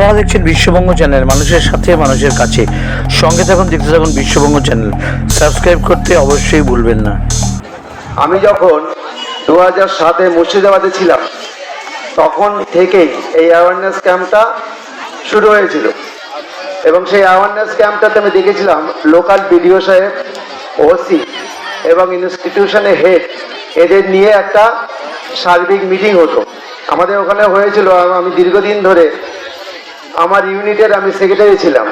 আপনারা দেখছেন বিশ্ববঙ্গ চ্যানেল, মানুষের সাথে, মানুষের কাছে। সঙ্গে থাকুন, দেখতে থাকুন বিশ্ববঙ্গ চ্যানেল। সাবস্ক্রাইব করতে অবশ্যই ভুলবেন না। আমি যখন দু হাজার সাতে মুর্শিদাবাদে ছিলাম, তখন থেকেই এই অ্যাওয়ারনেস ক্যাম্পটা শুরু হয়েছিল। এবং সেই অ্যাওয়ারনেস ক্যাম্পটাতে আমি দেখেছিলাম লোকাল বিডিও সাহেব ওসি এবং ইনস্টিটিউশনের হেড এদের নিয়ে একটা সার্বিক মিটিং হতো। আমাদের ওখানে হয়েছিল, আমি দীর্ঘদিন ধরে আমার ইউনিটের আমি সেক্রেটারি ছিলাম।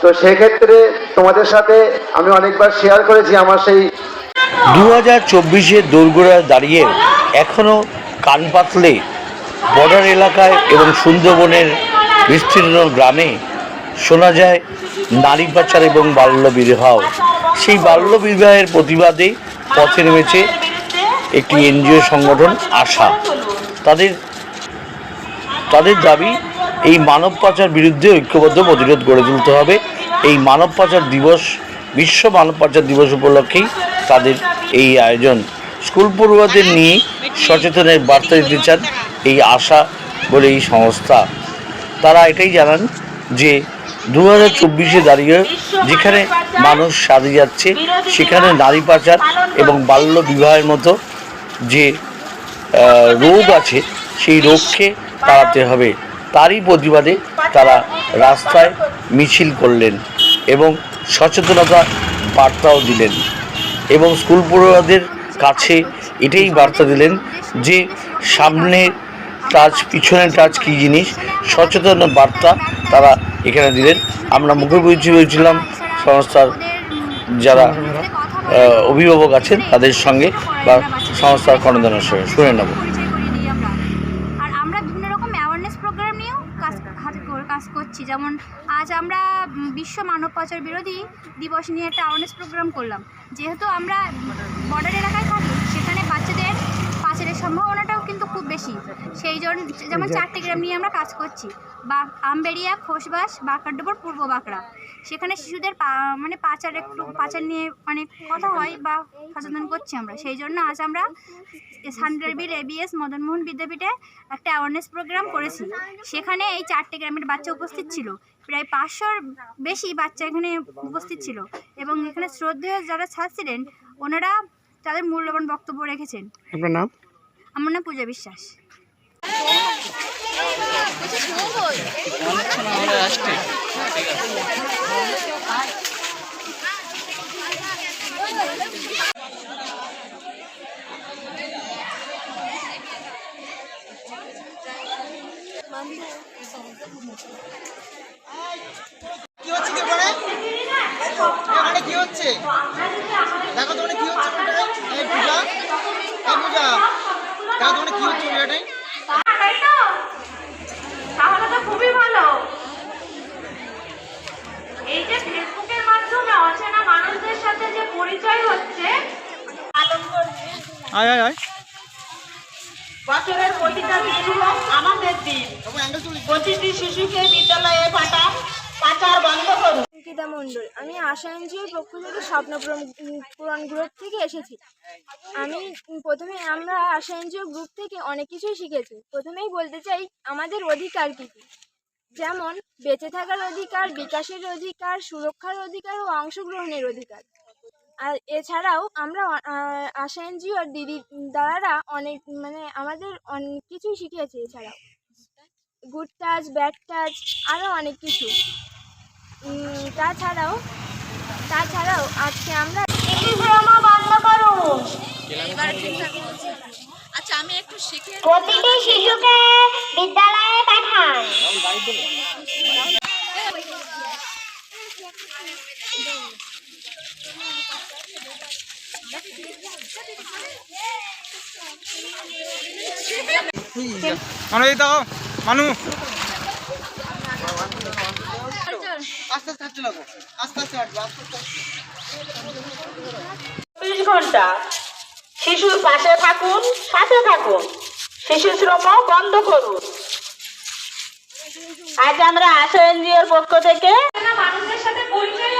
তো সেক্ষেত্রে তোমাদের সাথে আমি অনেকবার শেয়ার করেছি আমার সেই দু হাজার চব্বিশে দোরগোড়ায় দাঁড়িয়ে এখনও কান পাতলে বর্ডার এলাকায় এবং সুন্দরবনের বিস্তীর্ণ গ্রামে শোনা যায় নারী পাচার এবং বাল্য বিবাহ। সেই বাল্য বিবাহের প্রতিবাদে পথে নেমেছে একটি এনজিও সংগঠন, আশা। তাদের তাদের দাবি এই মানব পাচার বিরুদ্ধে ঐক্যবদ্ধ প্রতিরোধ গড়ে তুলতে হবে। এই মানব পাচার দিবস, বিশ্ব মানব পাচার দিবস উপলক্ষেই তাদের এই আয়োজন। স্কুল পড়ুয়াদের নিয়ে সচেতনের বার্তা দিতে চান এই আশা বলে এই সংস্থা। তারা এটাই জানান যে দু হাজার চব্বিশে দাঁড়িয়ে যেখানে মানুষ সাজে যাচ্ছে, সেখানে নারী পাচার এবং বাল্য বিবাহের মতো যে রোগ আছে, সেই রোগকে তাড়াতে হবে। তারই প্রতিবাদে তারা রাস্তায় মিছিল করলেন এবং সচেতনতা বার্তাও দিলেন এবং স্কুল পড়ুয়াদের কাছে এটাই বার্তা দিলেন যে সামনে টাচ, পিছনে টাচ কী জিনিস? সচেতন বার্তা তারা এখানে দিলেন। আমরা মুখোমুখি হয়েছিলাম সংস্থার যারা অভিভাবক আছেন তাদের সঙ্গে বা সংস্থার কর্ণধারের সঙ্গে। শুনে নেব পরিচয় করিয়ে দিই আমরা আর আমরা বিভিন্ন রকম অ্যাওয়ারনেস প্রোগ্রাম নিয়েও কাজ হাতে কর- কাজ করছি। যেমন আজ আমরা বিশ্ব মানব পাচার বিরোধী দিবস নিয়ে একটা অ্যাওয়ারনেস প্রোগ্রাম করলাম। যেহেতু আমরা বর্ডার এলাকায় থাকি, সেখানে বাচ্চাদের পাচারের সম্ভাবনাটাও কিন্তু খুব বেশি। সেই জন্য যেমন চারটে গ্রাম নিয়ে আমরা কাজ করছি বা আমবেড়িয়া খোসবাস বাঁকড়ডোবর পূর্ব বাঁকড়া। সেখানে শিশুদের মানে পাচার একটু পাচার নিয়ে অনেক কথা হয় বা সচেতন করছি আমরা। সেই জন্য আজ আমরা সান্ডারবিল এবিএস মদনমোহন বিদ্যাপীঠে একটা অ্যাওয়ারনেস প্রোগ্রাম করেছি। সেখানে এই চারটে গ্রামের বাচ্চা উপস্থিত ছিল। প্রায় পাঁচশোর বেশি বাচ্চা এখানে উপস্থিত ছিল। এবং এখানে শ্রদ্ধেয় যারা ছাত্রছিলেন ওনারা তাদের মূল্যবান বক্তব্য রেখেছেন। আপনার নাম? আমার নাম পূজা বিশ্বাস। কি হচ্ছে কি ওখানে ওখানে কি হচ্ছে? দেখো তো কি হচ্ছে? এই পূজা পূজা। দেখো তো কি হচ্ছে ওখানটায়? তাই তো তাহলে তো খুবই ভালো। এই যে ফেসবুকের মাধ্যমে অচেনা মানুষদের সাথে যে পরিচয় হচ্ছে পালন করছে আয় আয় আয়। বছরের প্রতিটা দিন হলো আমাদের দিন। প্রতিটি শিশুকে বিদ্যালয়ে পাঠান পাচার বন্ধ করুন। অঙ্কিতা মণ্ডল। আমি আশা এনজিওর পক্ষ থেকে স্বপ্ন পূরণ গ্রুপ থেকে এসেছি। আমি প্রথমে আমরা আশা এনজিও গ্রুপ থেকে অনেক কিছুই শিখেছি। প্রথমেই বলতে চাই, আমাদের অধিকার কী কী? যেমন, বেঁচে থাকার অধিকার, বিকাশের অধিকার, সুরক্ষার অধিকার ও অংশগ্রহণের অধিকার। আর এছাড়াও আমরা আশা এনজিওর দিদি দাদারা অনেক মানে আমাদের অনেক কিছুই শিখিয়েছে এছাড়াও। গুড টাচ, ব্যাড টাচ, আরও অনেক কিছু। তাছাড়াও তাছাড়াও আজকে আমরা ভ্রমা বন্ধ করুন প্রতিটি শিশুকে বিদ্যালয়ে পাঠান। মানু এই দাও মানু আস্তে আস্তে লাগো। আস্তে আস্তে হাঁটবো আস্তে আস্তে। চব্বিশ ঘণ্টা। শিশুর পাশে থাকুন সাথে থাকুন। শিশু শ্রম বন্ধ করুন। আজ আমরা আশা এনজিওর পক্ষ থেকে। মানুষের সাথে পরিচয়